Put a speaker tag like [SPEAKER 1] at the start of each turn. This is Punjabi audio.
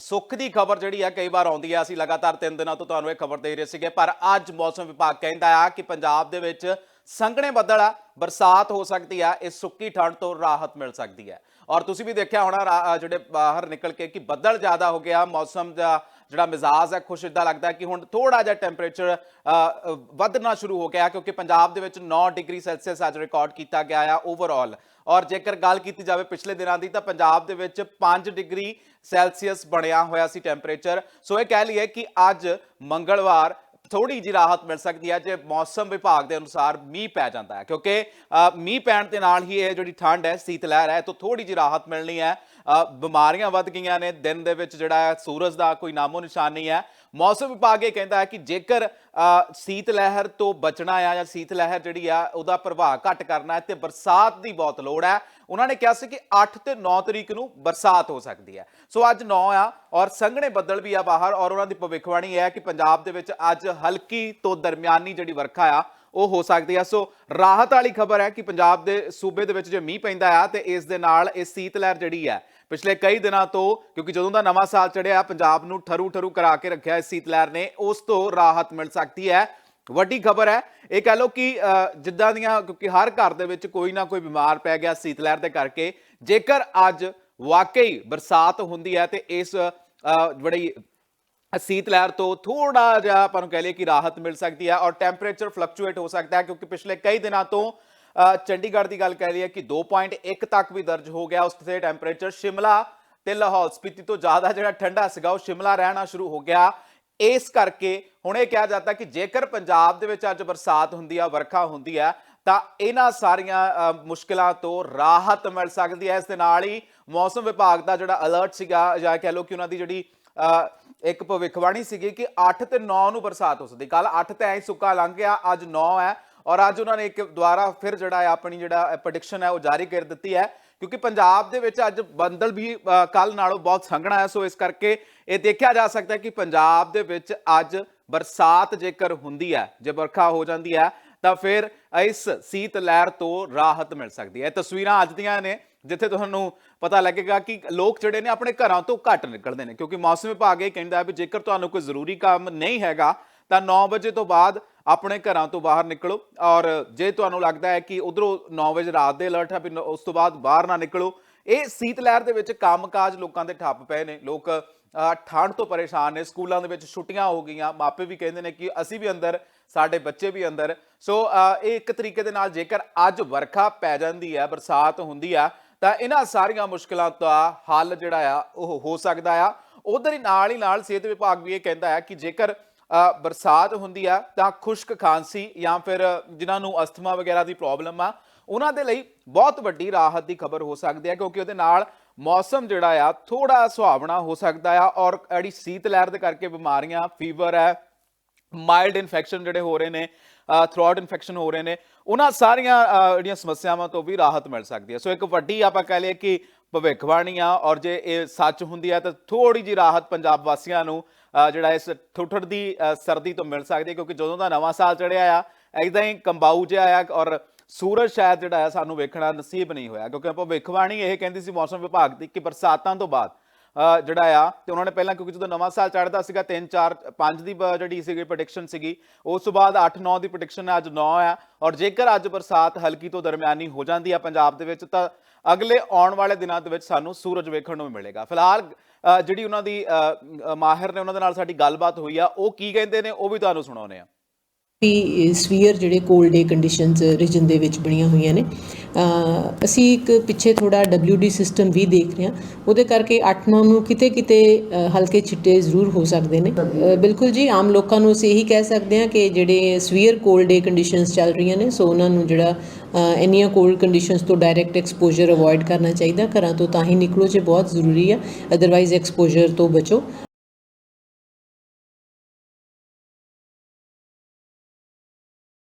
[SPEAKER 1] ਸੁੱਖ ਦੀ ਖਬਰ ਜਿਹੜੀ ਆ ਕਈ ਵਾਰ ਆਉਂਦੀ ਆ, ਅਸੀਂ ਲਗਾਤਾਰ 3 ਦਿਨਾਂ ਤੋਂ ਤੁਹਾਨੂੰ ਇਹ ਖਬਰ ਦੇ ਰਹੇ ਸੀਗੇ, ਪਰ ਅੱਜ ਮੌਸਮ ਵਿਭਾਗ ਕਹਿੰਦਾ ਆ ਕਿ ਪੰਜਾਬ ਦੇ ਵਿੱਚ ਸੰਘਣੇ ਬੱਦਲ ਆ, ਬਰਸਾਤ ਹੋ ਸਕਦੀ ਆ, ਇਸ ਸੁੱਕੀ ਠੰਡ ਤੋਂ ਰਾਹਤ ਮਿਲ ਸਕਦੀ ਹੈ ਔਰ ਤੁਸੀਂ ਵੀ ਦੇਖਿਆ ਹੋਣਾ, ਰਾ- ਜਿਹੜੇ ਬਾਹਰ ਨਿਕਲ ਕੇ ਕਿ ਬੱਦਲ ਜ਼ਿਆਦਾ ਹੋ ਗਿਆ, ਮੌਸਮ ਦਾ ਜਿਹੜਾ ਮਿਜ਼ਾਜ ਹੈ ਖੁਸ਼ ਇਦਾਂ ਲੱਗਦਾ ਕਿ ਹੁਣ ਥੋੜਾ ਜਿਹਾ ਟੈਂਪਰੇਚਰ ਵਧਣਾ ਸ਼ੁਰੂ ਹੋ ਗਿਆ, ਕਿਉਂਕਿ ਪੰਜਾਬ ਦੇ ਵਿੱਚ 9 ਡਿਗਰੀ ਸੈਲਸੀਅਸ ਅੱਜ ਰਿਕਾਰਡ ਕੀਤਾ ਗਿਆ ਆ ਓਵਰਆਲ ਔਰ ਜੇਕਰ ਗੱਲ ਕੀਤੀ ਜਾਵੇ ਪਿਛਲੇ ਦਿਨਾਂ ਦੀ ਤਾਂ ਪੰਜਾਬ ਦੇ ਵਿੱਚ 5 ਡਿਗਰੀ ਸੈਲਸੀਅਸ ਬਣਿਆ ਹੋਇਆ ਸੀ ਟੈਂਪਰੇਚਰ। ਸੋ ਇਹ ਕਹਿ ਲਈਏ ਕਿ ਅੱਜ ਮੰਗਲਵਾਰ ਥੋੜੀ ਜਿਹੀ ਰਾਹਤ ਮਿਲ ਸਕਦੀ ਹੈ ਜੇ ਮੌਸਮ ਵਿਭਾਗ ਦੇ ਅਨੁਸਾਰ ਮੀਂਹ ਪੈ ਜਾਂਦਾ ਹੈ। ਕਿਉਂਕਿ ਮੀਂਹ ਪੈਣ ਦੇ ਨਾਲ ਹੀ ਇਹ ਜਿਹੜੀ ਠੰਡ ਹੈ, ਸੀਤ ਲਹਿਰ ਹੈ ਤੋਂ ਥੋੜੀ ਜਿਹੀ ਰਾਹਤ ਮਿਲਣੀ ਹੈ। ਬਿਮਾਰੀਆਂ ਵੱਧ ਗਈਆਂ ਨੇ, ਦਿਨ ਦੇ ਵਿੱਚ ਜਿਹੜਾ ਹੈ, ਸੂਰਜ ਦਾ ਕੋਈ ਨਾਮੋ ਨਿਸ਼ਾਨ ਨਹੀਂ ਹੈ। ਮੌਸਮ ਵਿਭਾਗ ਇਹ ਕਹਿੰਦਾ ਹੈ ਕਿ ਜੇਕਰ ਸੀਤ ਲਹਿਰ ਤੋਂ ਬਚਣਾ ਆ ਜਾਂ ਸੀਤ ਲਹਿਰ ਜਿਹੜੀ ਆ, ਉਹਦਾ ਪ੍ਰਭਾਵ ਘੱਟ ਕਰਨਾ ਹੈ ਤੇ ਬਰਸਾਤ ਦੀ ਬਹੁਤ ਲੋੜ ਹੈ। ਉਹਨਾਂ ਨੇ ਕਿਹਾ ਸੀ ਕਿ 8 ਤੇ 9 ਤਰੀਕ ਨੂੰ ਬਰਸਾਤ ਹੋ ਸਕਦੀ ਹੈ। ਸੋ ਅੱਜ 9 ਆ ਔਰ ਸੰਘਣੇ ਬੱਦਲ ਵੀ ਆ ਬਾਹਰ ਔਰ ਉਹਨਾਂ ਦੀ ਭਵਿੱਖਬਾਣੀ ਇਹ ਹੈ ਕਿ ਪੰਜਾਬ ਦੇ ਵਿੱਚ ਅੱਜ ਹਲਕੀ ਤੋਂ ਦਰਮਿਆਨੀ ਜਿਹੜੀ ਵਰਖਾ ਆ ਉਹ ਹੋ ਸਕਦੀ ਆ। ਸੋ ਰਾਹਤ ਵਾਲੀ ਖਬਰ ਹੈ ਕਿ ਪੰਜਾਬ ਦੇ ਸੂਬੇ ਦੇ ਵਿੱਚ ਜੇ ਮੀਂਹ ਪੈਂਦਾ ਆ ਤੇ ਇਸ ਦੇ ਨਾਲ ਇਹ ਸੀਤ ਲਹਿਰ ਜਿਹੜੀ ਹੈ ਪਿਛਲੇ ਕਈ ਦਿਨਾਂ ਤੋਂ ਕਿਉਂਕਿ ਜਦੋਂ ਦਾ ਨਵਾਂ ਸਾਲ ਚੜਿਆ ਪੰਜਾਬ ਨੂੰ ਠਰੂ ਠਰੂ ਕਰਾ ਕੇ ਰੱਖਿਆ ਇਸ ਸੀਤ ਲਹਿਰ ਨੇ ਉਸ ਤੋਂ ਰਾਹਤ ਮਿਲ ਸਕਦੀ ਹੈ। ਵੱਡੀ ਖਬਰ ਹੈ ਇਹ ਕਹਿ ਲਓ ਕਿ ਜਿੱਦਾਂ ਦੀਆਂ ਕਿਉਂਕਿ ਹਰ ਘਰ ਦੇ ਵਿੱਚ ਕੋਈ ਨਾ ਕੋਈ ਬਿਮਾਰ ਪੈ ਗਿਆ ਸੀਤ ਲਹਿਰ ਦੇ ਕਰਕੇ ਜੇਕਰ ਅੱਜ ਵਾਕਈ ਬਰਸਾਤ ਹੁੰਦੀ ਹੈ ਤੇ ਇਸ ਅ, ਬੜੀ ਸੀਤ ਲਹਿਰ ਤੋਂ ਥੋੜਾ ਜਿਹਾ ਆਪਾਂ ਨੂੰ ਕਹਿ ਲਈਏ ਕਿ ਰਾਹਤ ਮਿਲ ਸਕਦੀ ਹੈ ਔਰ ਟੈਂਪਰੇਚਰ ਫਲਕਚੁਏਟ ਹੋ ਸਕਦਾ ਹੈ ਕਿਉਂਕਿ ਪਿਛਲੇ ਕਈ ਦਿਨਾਂ ਤੋਂ ਚੰਡੀਗੜ੍ਹ ਦੀ ਗੱਲ ਕਹਿ ਲਈਏ ਕਿ 2.1 ਤੱਕ ਵੀ ਦਰਜ ਹੋ ਗਿਆ। ਉਸ ਤੇ ਟੈਂਪਰੇਚਰ ਸ਼ਿਮਲਾ ਤੇ ਲਾਹੌਰ ਸਪੀਤੀ ਤੋਂ ਜ਼ਿਆਦਾ ਜਿਹੜਾ ਠੰਡਾ ਸੀਗਾ ਉਹ ਸ਼ਿਮਲਾ ਰਹਿਣਾ ਸ਼ੁਰੂ ਹੋ ਗਿਆ। ਇਸ ਕਰਕੇ ਹੁਣ ਇਹ ਕਿਹਾ ਜਾਂਦਾ ਕਿ ਜੇਕਰ ਪੰਜਾਬ ਦੇ ਵਿੱਚ ਅੱਜ ਬਰਸਾਤ ਹੁੰਦੀ ਆ ਵਰਖਾ ਹੁੰਦੀ ਆ ਤਾਂ ਇਹਨਾਂ ਸਾਰੀਆਂ ਅ, ਮੁਸ਼ਕਲਾਂ ਤੋਂ ਰਾਹਤ ਮਿਲ ਸਕਦੀ ਹੈ। ਇਸ ਦੇ ਨਾਲ ਹੀ ਮੌਸਮ ਵਿਭਾਗ ਦਾ ਜਿਹੜਾ ਅਲਰਟ ਸੀਗਾ ਜਾਂ ਕਹਿ ਲਓ ਕਿ ਉਹਨਾਂ ਦੀ ਜਿਹੜੀ ਇੱਕ ਭਵਿੱਖਬਾਣੀ ਸੀਗੀ ਕਿ 8 ਤੇ 9 ਨੂੰ ਬਰਸਾਤ ਹੋ ਸਕਦੀ। ਕੱਲ 8 ਤੇ ਐ ਸੁੱਕਾ ਲੰਘ ਗਿਆ, ਅੱਜ 9 ਹੈ। ਔਰ ਅੱਜ ਉਹਨਾਂ ਨੇ ਇੱਕ ਦੁਆਰਾ ਫਿਰ ਜਿਹੜਾ ਹੈ, ਆਪਣੀ ਜਿਹੜਾ ਪ੍ਰੈਡਿਕਸ਼ਨ ਹੈ, ਉਹ ਜਾਰੀ ਕਰ ਦਿੱਤੀ ਹੈ। ਕਿਉਂਕਿ ਪੰਜਾਬ ਦੇ ਵਿੱਚ ਅੱਜ ਬੰਦਲ ਵੀ ਕੱਲ ਨਾਲੋਂ ਬਹੁਤ ਸੰਘਣਾ ਹੈ। ਸੋ ਇਸ ਕਰਕੇ ਇਹ ਦੇਖਿਆ ਜਾ ਸਕਦਾ ਕਿ ਪੰਜਾਬ ਦੇ ਵਿੱਚ ਅੱਜ ਬਰਸਾਤ ਜੇਕਰ ਹੁੰਦੀ ਹੈ, ਜੇ ਵਰਖਾ ਹੋ ਜਾਂਦੀ ਹੈ, ਤਾਂ ਫਿਰ ਇਸ ਸੀਤ ਲਹਿਰ ਤੋਂ ਰਾਹਤ ਮਿਲ ਸਕਦੀ ਹੈ। ਤਸਵੀਰਾਂ ਅੱਜ ਦੀਆਂ ਨੇ। ਜਿੱਥੇ ਤੁਹਾਨੂੰ ਪਤਾ ਲੱਗੇਗਾ ਕਿ ਲੋਕ ਜਿਹੜੇ ਨੇ ਆਪਣੇ ਘਰਾਂ ਤੋਂ ਘੱਟ ਨਿਕਲਦੇ ਨੇ ਕਿਉਂਕਿ ਮੌਸਮ ਵਿਭਾਗ ਇਹ ਕਹਿੰਦਾ ਹੈ ਵੀ ਜੇਕਰ ਤੁਹਾਨੂੰ ਕੋਈ ਜ਼ਰੂਰੀ ਕੰਮ ਨਹੀਂ ਹੈਗਾ ਤਾਂ 9 ਵਜੇ ਤੋਂ ਬਾਅਦ ਆਪਣੇ ਘਰਾਂ ਤੋਂ ਬਾਹਰ ਨਿਕਲੋ ਔਰ ਜੇ ਤੁਹਾਨੂੰ ਲੱਗਦਾ ਹੈ ਕਿ ਉਧਰੋਂ 9 ਵਜੇ ਰਾਤ ਦੇ ਅਲਰਟ ਹੈ ਵੀ ਨ- ਉਸ ਤੋਂ ਬਾਅਦ ਬਾਹਰ ਨਾ ਨਿਕਲੋ ਇਹ ਸੀਤ ਲਹਿਰ ਦੇ ਵਿੱਚ ਕੰਮਕਾਜ ਲੋਕਾਂ ਦੇ ਠੱਪ ਪਏ ਨੇ ਲੋਕ ਅ, ਠੰਡ ਤੋਂ ਪਰੇਸ਼ਾਨ ਨੇ ਸਕੂਲਾਂ ਦੇ ਵਿੱਚ ਛੁੱਟੀਆਂ ਹੋ ਗਈਆਂ ਮਾਪੇ ਵੀ ਕਹਿੰਦੇ ਨੇ ਕਿ ਅਸੀਂ ਵੀ ਅੰਦਰ ਸਾਡੇ ਬੱਚੇ ਵੀ ਅੰਦਰ ਸੋ ਇਹ ਇੱਕ ਤਰੀਕੇ ਦੇ ਨਾਲ ਜੇਕਰ ਅੱਜ ਵਰਖਾ ਪੈ ਜਾਂਦੀ ਹੈ ਬਰਸਾਤ ਹੁੰਦੀ ਆ ਤਾਂ ਇਹਨਾਂ ਸਾਰੀਆਂ ਮੁਸ਼ਕਲਾਂ ਦਾ ਹੱਲ ਜਿਹੜਾ ਆ, ਉਹ ਹੋ ਸਕਦਾ ਆ। ਉਧਰ ਹੀ ਨਾਲ ਹੀ ਨਾਲ ਸਿਹਤ ਵਿਭਾਗ ਵੀ ਇਹ ਕਹਿੰਦਾ ਹੈ ਕਿ ਜੇਕਰ ਬਰਸਾਤ ਹੁੰਦੀ ਆ, ਤਾਂ ਖੁਸ਼ਕ ਖਾਂਸੀ ਜਾਂ ਫਿਰ ਜਿਨ੍ਹਾਂ ਨੂੰ ਅਸਥਮਾ ਵਗੈਰਾ ਦੀ ਪ੍ਰੋਬਲਮ ਆ, ਉਹਨਾਂ ਦੇ ਲਈ ਬਹੁਤ ਵੱਡੀ ਰਾਹਤ ਦੀ ਖਬਰ ਹੋ ਸਕਦੀ ਹੈ ਕਿਉਂਕਿ ਉਹਦੇ ਨਾਲ ਮੌਸਮ ਜਿਹੜਾ ਆ ਥੋੜਾ ਸੁਹਾਵਣਾ ਹੋ ਸਕਦਾ ਆ ਔਰ ਜਿਹੜੀ ਸੀਤ ਲਹਿਰ ਦੇ ਕਰਕੇ ਬਿਮਾਰੀਆਂ, ਫੀਵਰ ਹੈ, ਮਾਈਲਡ ਇਨਫੈਕਸ਼ਨ ਜਿਹੜੇ ਹੋ ਰਹੇ ਨੇ ਥਰੋਟ ਇਨਫੈਕਸ਼ਨ ਹੋ ਰਹੇ ਨੇ, ਉਹਨਾਂ ਸਾਰੀਆਂ ਜਿਹੜੀਆਂ ਸਮੱਸਿਆਵਾਂ ਤੋਂ ਵੀ ਰਾਹਤ ਮਿਲ ਸਕਦੀ ਹੈ। ਸੋ ਇੱਕ ਵੱਡੀ ਆਪਾਂ ਕਹਿ ਲਈਏ ਕਿ ਭਵਿੱਖਬਾਣੀ ਆ, ਔਰ ਜੇ ਇਹ ਸੱਚ ਹੁੰਦੀ ਹੈ ਤਾਂ ਥੋੜੀ ਜੀ ਰਾਹਤ ਪੰਜਾਬ ਵਾਸੀਆਂ ਨੂੰ ਜਿਹੜਾ ਇਸ ਠੁੱਠੜ ਦੀ ਸਰਦੀ ਤੋਂ ਮਿਲ ਸਕਦੀ ਹੈ, ਕਿਉਂਕਿ ਜਦੋਂ ਦਾ ਨਵਾਂ ਸਾਲ ਚੜਿਆ ਆ ਐਦਾਂ ਹੀ ਕੰਬਾਊ ਜਿਹਾ ਆ, ਔਰ ਸੂਰਜ ਸ਼ਾਇਦ ਜਿਹੜਾ ਹੈ ਸਾਨੂੰ ਵੇਖਣਾ ਨਸੀਬ ਨਹੀਂ ਹੋਇਆ, ਕਿਉਂਕਿ ਭਵਿੱਖਬਾਣੀ ਇਹ ਕਹਿੰਦੀ ਸੀ ਮੌਸਮ ਵਿਭਾਗ ਦੀ ਕਿ ਬਰਸਾਤਾਂ ਤੋਂ ਬਾਅਦ ਜਿਹੜਾ ਆ, ਤੇ ਉਹਨਾਂ ਨੇ ਪਹਿਲਾਂ, ਕਿਉਂਕਿ ਜਦੋਂ ਨਵਾਂ ਸਾਲ ਚੜ੍ਹਦਾ ਸੀਗਾ 3 4 5 ਦੀ ਬ- ਜਿਹੜੀ ਸੀਗੀ ਪ੍ਰੈਡਿਕਸ਼ਨ ਸੀਗੀ, ਉਸ ਤੋਂ ਬਾਅਦ 8 9 ਦੀ ਪ੍ਰੈਡਿਕਸ਼ਨ ਅੱਜ 9 ਆ, ਔਰ ਜੇਕਰ ਅੱਜ ਬਰਸਾਤ ਹਲਕੀ ਤੋਂ ਦਰਮਿਆਨੀ ਹੋ ਜਾਂਦੀ ਆ ਪੰਜਾਬ ਦੇ ਵਿੱਚ, ਤਾਂ ਅਗਲੇ ਆਉਣ ਵਾਲੇ ਦਿਨਾਂ ਦੇ ਵਿੱਚ ਸਾਨੂੰ ਸੂਰਜ ਵੇਖਣ ਨੂੰ ਮਿਲੇਗਾ। ਫਿਲਹਾਲ ਜਿਹੜੀ ਉਹਨਾਂ ਦੀ ਮਾਹਿਰ ਨੇ ਉਹਨਾਂ ਦੇ ਨਾਲ ਸਾਡੀ ਗੱਲਬਾਤ ਹੋਈ ਆ, ਉਹ ਕੀ ਕਹਿੰਦੇ ਨੇ, ਉਹ ਵੀ ਤੁਹਾਨੂੰ ਸੁਣਾਉਂਦੇ ਆ।
[SPEAKER 2] ਵੀ ਸਵੀਅਰ ਜਿਹੜੇ ਕੋਲਡ ਡੇ ਕੰਡੀਸ਼ਨਸ ਰੀਜਨ ਦੇ ਵਿੱਚ ਬਣੀਆਂ ਹੋਈਆਂ ਨੇ। ਅਸੀਂ ਇੱਕ ਪਿੱਛੇ ਥੋੜਾ WD ਸਿਸਟਮ ਵੀ ਦੇਖ ਰਹੇ ਹਾਂ। ਉਹਦੇ ਕਰਕੇ 8-9 ਨੂੰ ਕਿਤੇ ਕਿਤੇ ਹਲਕੇ ਛਿੱਟੇ ਜ਼ਰੂਰ ਹੋ ਸਕਦੇ ਨੇ। ਬਿਲਕੁਲ ਜੀ, ਆਮ ਲੋਕਾਂ ਨੂੰ ਅਸੀਂ ਇਹੀ ਕਹਿ ਸਕਦੇ ਹਾਂ ਕਿ ਜਿਹੜੇ ਸਵੀਅਰ ਕੋਲਡ ਡੇ ਕੰਡੀਸ਼ਨਸ ਚੱਲ ਰਹੀਆਂ ਨੇ, ਸੋ ਉਹਨਾਂ ਨੂੰ ਜਿਹੜਾ ਇੰਨੀਆਂ ਕੋਲਡ ਕੰਡੀਸ਼ਨਸ ਤੋਂ ਡਾਇਰੈਕਟ ਐਕਸਪੋਜ਼ਰ ਅਵੋਇਡ ਕਰਨਾ ਚਾਹੀਦਾ। ਘਰਾਂ ਤੋਂ ਤਾਂ ਹੀ ਨਿਕਲੋ ਜੇ ਬਹੁਤ ਜ਼ਰੂਰੀ ਆ। ਅਦਰਵਾਈਜ਼ ਐਕਸਪੋਜ਼ਰ ਤੋਂ ਬਚੋ।